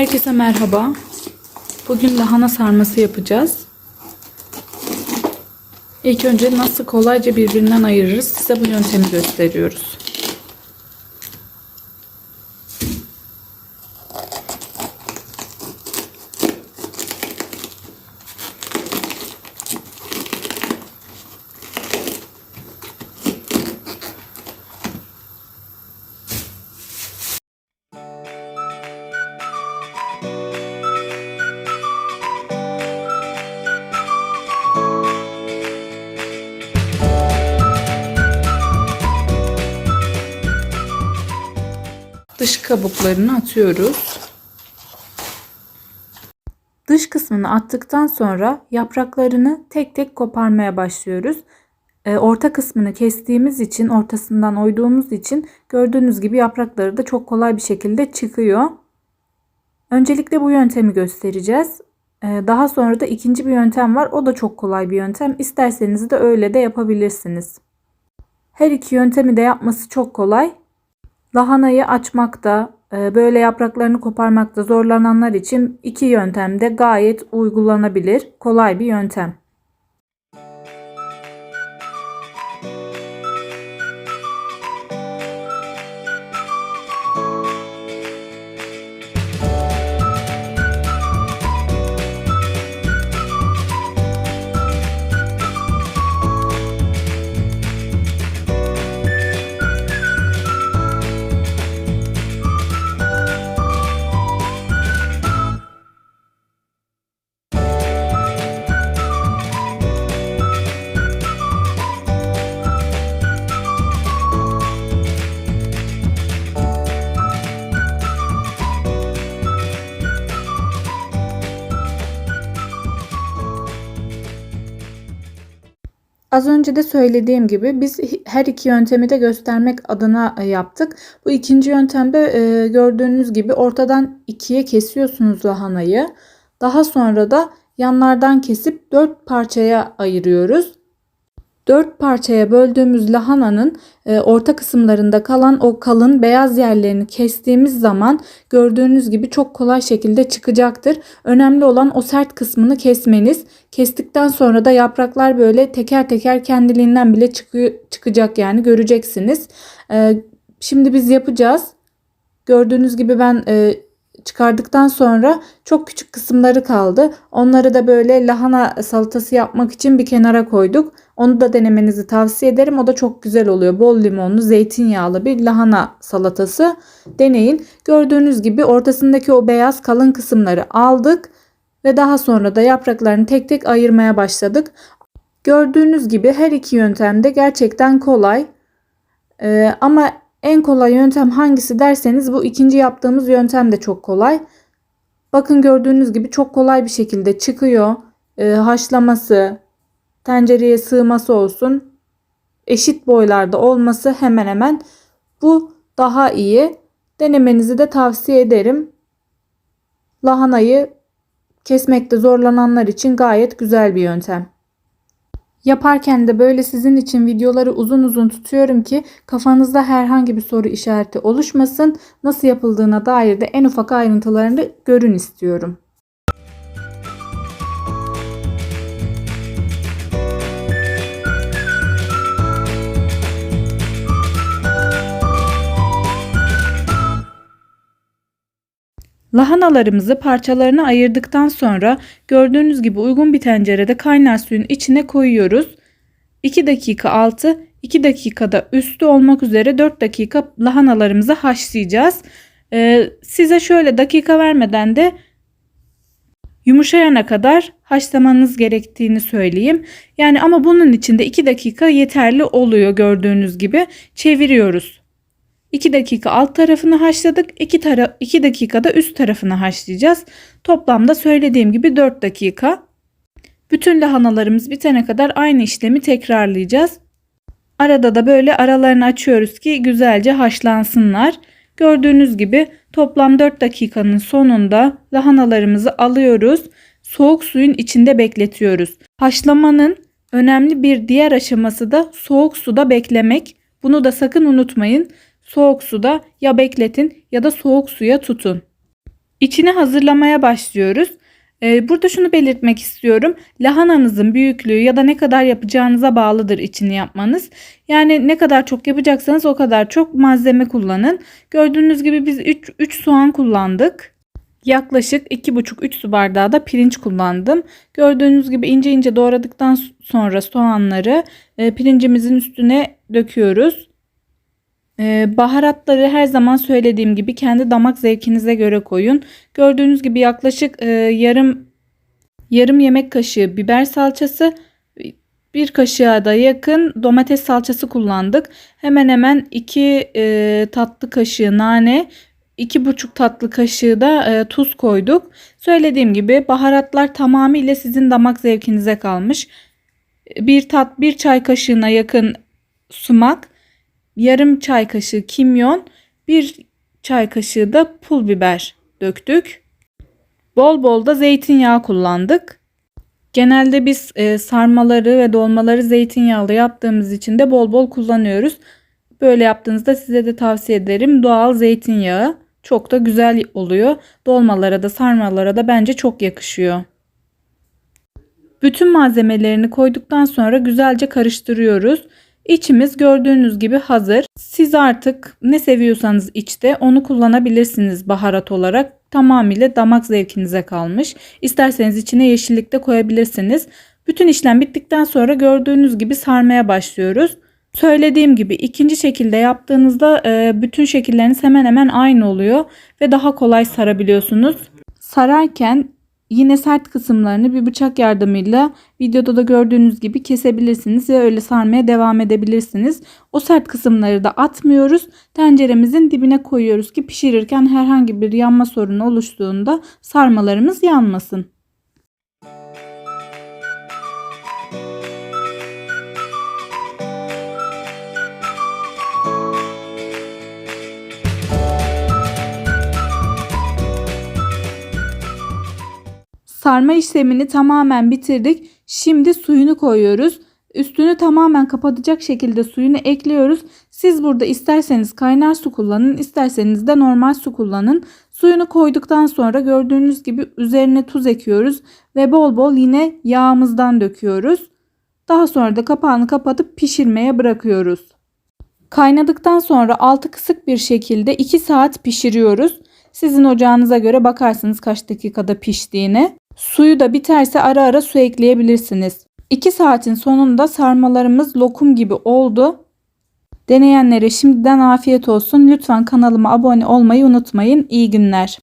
Herkese merhaba. Bugün lahana sarması yapacağız. İlk önce nasıl kolayca birbirinden ayırırız size bu yöntemi gösteriyoruz. Dış kabuklarını atıyoruz. Dış kısmını attıktan sonra yapraklarını tek tek koparmaya başlıyoruz. E, orta kısmını kestiğimiz için, ortasından oyduğumuz için gördüğünüz gibi yaprakları da çok kolay bir şekilde çıkıyor. Öncelikle bu yöntemi göstereceğiz. E, daha sonra da ikinci bir yöntem var. O da çok kolay bir yöntem. İsterseniz de öyle de yapabilirsiniz. Her iki yöntemi de yapması çok kolay. Lahanayı açmakta, e, böyle yapraklarını koparmakta zorlananlar için iki yöntem de gayet uygulanabilir, kolay bir yöntem. Az önce de söylediğim gibi biz her iki yöntemi de göstermek adına e, yaptık. Bu ikinci yöntemde e, gördüğünüz gibi ortadan ikiye kesiyorsunuz lahanayı. Daha sonra da yanlardan kesip dört parçaya ayırıyoruz. Dört parçaya böldüğümüz lahananın e, orta kısımlarında kalan o kalın beyaz yerlerini kestiğimiz zaman gördüğünüz gibi çok kolay şekilde çıkacaktır. Önemli olan o sert kısmını kesmeniz. Kestikten sonra da yapraklar böyle teker teker kendiliğinden bile çıkıyor, çıkacak yani göreceksiniz. E, şimdi biz yapacağız. Gördüğünüz gibi ben e, çıkardıktan sonra çok küçük kısımları kaldı. Onları da böyle lahana salatası yapmak için bir kenara koyduk. Onu da denemenizi tavsiye ederim. O da çok güzel oluyor. Bol limonlu, zeytinyağlı bir lahana salatası. Deneyin. Gördüğünüz gibi ortasındaki o beyaz kalın kısımları aldık ve daha sonra da yapraklarını tek tek ayırmaya başladık. Gördüğünüz gibi her iki yöntem de gerçekten kolay. Ee, ama en kolay yöntem hangisi derseniz bu ikinci yaptığımız yöntem de çok kolay. Bakın gördüğünüz gibi çok kolay bir şekilde çıkıyor. Ee, haşlaması, tencereye sığması olsun. Eşit boylarda olması hemen hemen bu daha iyi. Denemenizi de tavsiye ederim. Lahanayı kesmekte zorlananlar için gayet güzel bir yöntem. Yaparken de böyle sizin için videoları uzun uzun tutuyorum ki kafanızda herhangi bir soru işareti oluşmasın. Nasıl yapıldığına dair de en ufak ayrıntılarını görün istiyorum. Lahanalarımızı parçalarına ayırdıktan sonra gördüğünüz gibi uygun bir tencerede kaynar suyun içine koyuyoruz. 2 dakika altı, 2 dakikada üstü olmak üzere 4 dakika lahanalarımızı haşlayacağız. Ee, size şöyle dakika vermeden de yumuşayana kadar haşlamanız gerektiğini söyleyeyim. Yani ama bunun için de 2 dakika yeterli oluyor gördüğünüz gibi. Çeviriyoruz. 2 dakika alt tarafını haşladık. 2, tara 2 dakikada üst tarafını haşlayacağız. Toplamda söylediğim gibi 4 dakika. Bütün lahanalarımız bitene kadar aynı işlemi tekrarlayacağız. Arada da böyle aralarını açıyoruz ki güzelce haşlansınlar. Gördüğünüz gibi toplam 4 dakikanın sonunda lahanalarımızı alıyoruz. Soğuk suyun içinde bekletiyoruz. Haşlamanın önemli bir diğer aşaması da soğuk suda beklemek. Bunu da sakın unutmayın. Soğuk suda ya bekletin ya da soğuk suya tutun. İçini hazırlamaya başlıyoruz. Ee, Burada şunu belirtmek istiyorum. Lahananızın büyüklüğü ya da ne kadar yapacağınıza bağlıdır içini yapmanız. Yani ne kadar çok yapacaksanız o kadar çok malzeme kullanın. Gördüğünüz gibi biz 3, 3 soğan kullandık. Yaklaşık 2,5-3 su bardağı da pirinç kullandım. Gördüğünüz gibi ince ince doğradıktan sonra soğanları e, pirincimizin üstüne döküyoruz. E, baharatları her zaman söylediğim gibi kendi damak zevkinize göre koyun. Gördüğünüz gibi yaklaşık e, yarım yarım yemek kaşığı biber salçası, bir kaşığa da yakın domates salçası kullandık. Hemen hemen 2 e, tatlı kaşığı nane, 2,5 tatlı kaşığı da e, tuz koyduk. Söylediğim gibi baharatlar tamamıyla sizin damak zevkinize kalmış. Bir tat bir çay kaşığına yakın sumak, yarım çay kaşığı kimyon, bir çay kaşığı da pul biber döktük. Bol bol da zeytinyağı kullandık. Genelde biz e, sarmaları ve dolmaları zeytinyağlı yaptığımız için de bol bol kullanıyoruz. Böyle yaptığınızda size de tavsiye ederim. Doğal zeytinyağı çok da güzel oluyor. Dolmalara da sarmalara da bence çok yakışıyor. Bütün malzemelerini koyduktan sonra güzelce karıştırıyoruz. İçimiz gördüğünüz gibi hazır. Siz artık ne seviyorsanız içte onu kullanabilirsiniz baharat olarak. Tamamıyla damak zevkinize kalmış. İsterseniz içine yeşillik de koyabilirsiniz. Bütün işlem bittikten sonra gördüğünüz gibi sarmaya başlıyoruz. Söylediğim gibi ikinci şekilde yaptığınızda e, bütün şekilleriniz hemen hemen aynı oluyor ve daha kolay sarabiliyorsunuz. Sararken yine sert kısımlarını bir bıçak yardımıyla videoda da gördüğünüz gibi kesebilirsiniz ve öyle sarmaya devam edebilirsiniz. O sert kısımları da atmıyoruz. Tenceremizin dibine koyuyoruz ki pişirirken herhangi bir yanma sorunu oluştuğunda sarmalarımız yanmasın. Sarma işlemini tamamen bitirdik. Şimdi suyunu koyuyoruz. Üstünü tamamen kapatacak şekilde suyunu ekliyoruz. Siz burada isterseniz kaynar su kullanın, isterseniz de normal su kullanın. Suyunu koyduktan sonra gördüğünüz gibi üzerine tuz ekiyoruz ve bol bol yine yağımızdan döküyoruz. Daha sonra da kapağını kapatıp pişirmeye bırakıyoruz. Kaynadıktan sonra altı kısık bir şekilde 2 saat pişiriyoruz. Sizin ocağınıza göre bakarsınız kaç dakikada piştiğine. Suyu da biterse ara ara su ekleyebilirsiniz. 2 saatin sonunda sarmalarımız lokum gibi oldu. Deneyenlere şimdiden afiyet olsun. Lütfen kanalıma abone olmayı unutmayın. İyi günler.